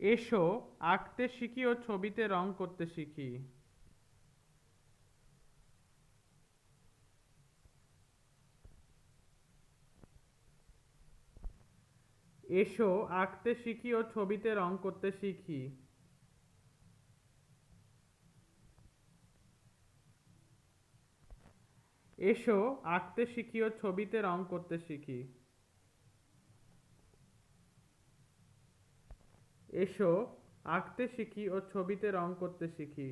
এসো, আঁকতে শিখি ও ছবিতে রং করতে শিখি। এসো, আঁকতে শিখি ও ছবিতে রং করতে শিখি। এসো, আঁকতে শিখি ও ছবিতে রং করতে শিখি। এসো আঁকতে শিখি ও ছবিতে রং করতে শিখি।